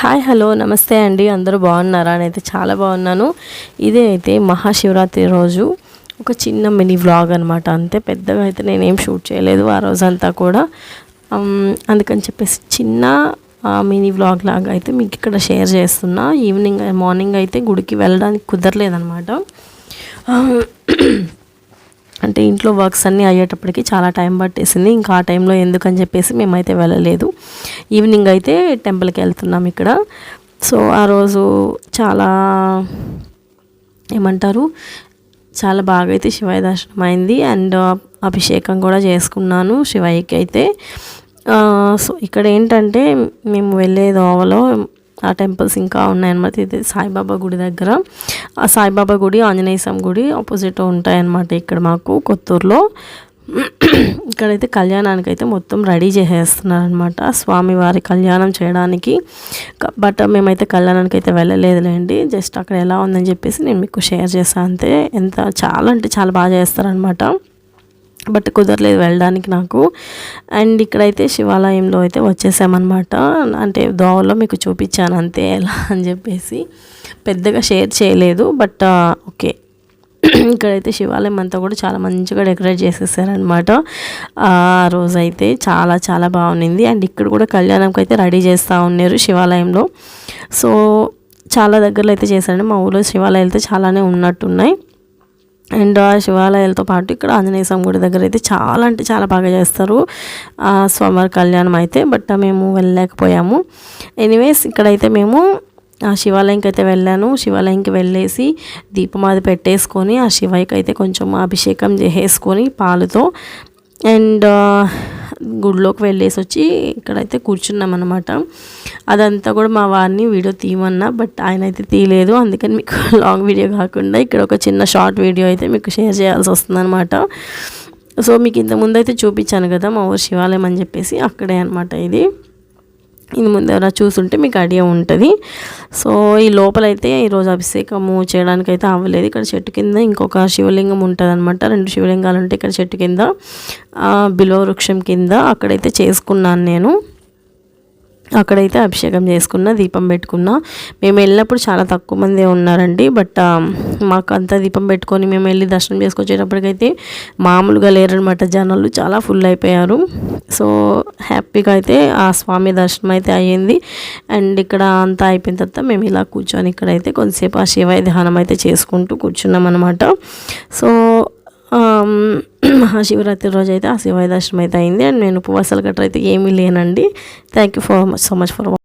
Hi hello నమస్తే అండి. అందరూ బాగున్నారా? నేనైతే చాలా బాగున్నాను. ఇదే అయితే మహాశివరాత్రి రోజు. ఒక చిన్న మినీ వ్లాగ్ అనమాట అంతే పెద్దగా అయితే నేనేం షూట్ చేయలేదు ఆ రోజంతా కూడా. అందుకని చెప్పేసి చిన్న మినీ వ్లాగ్ లాగా అయితే మీకు ఇక్కడ షేర్ చేస్తున్నా. ఈవినింగ్ మార్నింగ్ అయితే గుడికి వెళ్ళడానికి కుదరలేదనమాట ఎందుకంటే ఇంట్లో వర్క్స్ అన్నీ అయ్యేటప్పటికి చాలా టైం పట్టేసింది. ఇంకా ఆ టైంలో ఎందుకని చెప్పేసి మేమైతే వెళ్ళలేదు. ఈవినింగ్ అయితే టెంపుల్కి వెళ్తున్నాం ఇక్కడ. సో ఆ రోజు చాలా ఏమంటారు? చాలా బాగా అయితే శివయ్య దర్శనం అయింది. అండ్ అభిషేకం కూడా చేసుకున్నాను శివయ్యకి అయితే. సో ఇక్కడ ఏంటంటే మేము వెళ్ళే దోవలో ఆ టెంపుల్స్ ఇంకా ఉన్నాయన్నమాట. ఇది సాయిబాబా గుడి దగ్గర. ఆ సాయిబాబా గుడి ఆంజనేయ స్వామి గుడి ఆపోజిట్ ఉంటాయన్నమాట ఇక్కడ మాకు కొత్తూరులో. ఇక్కడైతే కళ్యాణానికి అయితే మొత్తం రెడీ చేసేస్తున్నారనమాట స్వామివారి కళ్యాణం చేయడానికి. బట్ మేమైతే కళ్యాణానికి అయితే వెళ్ళలేదులేండి. జస్ట్ అక్కడ ఎలా ఉందని చెప్పేసి నేను మీకు షేర్ చేస్తాను అంతే. ఎంత చాలా అంటే చాలా బాగా చేస్తారనమాట బట్ కుదరలేదు వెళ్ళడానికి నాకు. అండ్ ఇక్కడైతే శివాలయంలో అయితే వచ్చేసామన్నమాట. అంటే దోవలో మీకు చూపించాను అంతే ఎలా అని చెప్పేసి. పెద్దగా షేర్ చేయలేదు బట్ ఓకే. ఇక్కడైతే శివాలయం అంతా కూడా చాలా మంచిగా డెకరేట్ చేసేసారనమాట ఆ రోజైతే చాలా చాలా బాగుంది అండ్ ఇక్కడ కూడా కళ్యాణంకి అయితే రెడీ చేస్తూ ఉన్నారు శివాలయంలో. సో చాలా దగ్గరలో అయితే చేశారండి. మా ఊళ్ళో శివాలయాలు అయితే చాలానే ఉన్నట్టున్నాయి. అండ్ ఆ శివాలయాలతో పాటు ఇక్కడ ఆంజనేయ స్వామి గుడి దగ్గర అయితే చాలా అంటే చాలా బాగా చేస్తారు. ఆ స్వామివారి కళ్యాణం అయితే బట్ మేము వెళ్ళలేకపోయాము. ఎనీవేస్ ఇక్కడైతే మేము ఆ శివాలయంకి అయితే వెళ్ళాను. శివాలయంకి వెళ్ళేసి దీపం అది పెట్టేసుకొని ఆ శివయ్యకి అయితే కొంచెం అభిషేకం చేసేసుకొని పాలుతో అండ్ గుడిలోకి వెళ్ళేసి వచ్చి ఇక్కడైతే కూర్చున్నాం అనమాట అదంతా కూడా మా వారిని వీడియో తీయమన్నా బట్ ఆయన అయితే తీయలేదు. అందుకని మీకు లాంగ్ వీడియో కాకుండా ఇక్కడ ఒక చిన్న షార్ట్ వీడియో అయితే మీకు షేర్ చేయాల్సి వస్తుంది అనమాట సో మీకు ఇంతకుముందు అయితే చూపించాను కదా మా ఊరు శివాలయం అని చెప్పేసి అక్కడే అనమాట ఇది. ఇది ముందు ఎవరైనా చూసుంటే మీకు ఐడియా ఉంటుంది. సో ఈ లోపలైతే ఈరోజు అభిషేకము చేయడానికి అయితే అవ్వలేదు. ఇక్కడ చెట్టు కింద ఇంకొక శివలింగం ఉంటుంది అనమాట రెండు శివలింగాలు ఉంటాయి ఇక్కడ చెట్టు కింద బిలో వృక్షం కింద అక్కడైతే చేసుకున్నాను నేను. అక్కడైతే అభిషేకం చేసుకున్న దీపం పెట్టుకున్నా. మేము వెళ్ళినప్పుడు చాలా తక్కువ మంది ఉన్నారండి. బట్ మాకు అంతా దీపం పెట్టుకొని మేము వెళ్ళి దర్శనం చేసుకొచ్చేటప్పటికైతే మామూలుగా లేరనమాట జనాలు. చాలా ఫుల్ అయిపోయారు. సో హ్యాపీగా అయితే ఆ స్వామి దర్శనం అయితే అయ్యింది. అండ్ ఇక్కడ అంతా అయిపోయిన తర్వాత మేము ఇలా కూర్చొని ఇక్కడైతే కొంతసేపు ఆ శివాయ ధ్యానం అయితే చేసుకుంటూ కూర్చున్నాం అనమాట సో మహాశివరాత్రి రోజు అయితే ఆ శివాయ దర్శనం అయితే అయింది. అండ్ నేను ఉపవాసాలు గట్రా అయితే ఏమీ లేనండి. Thank you for so much for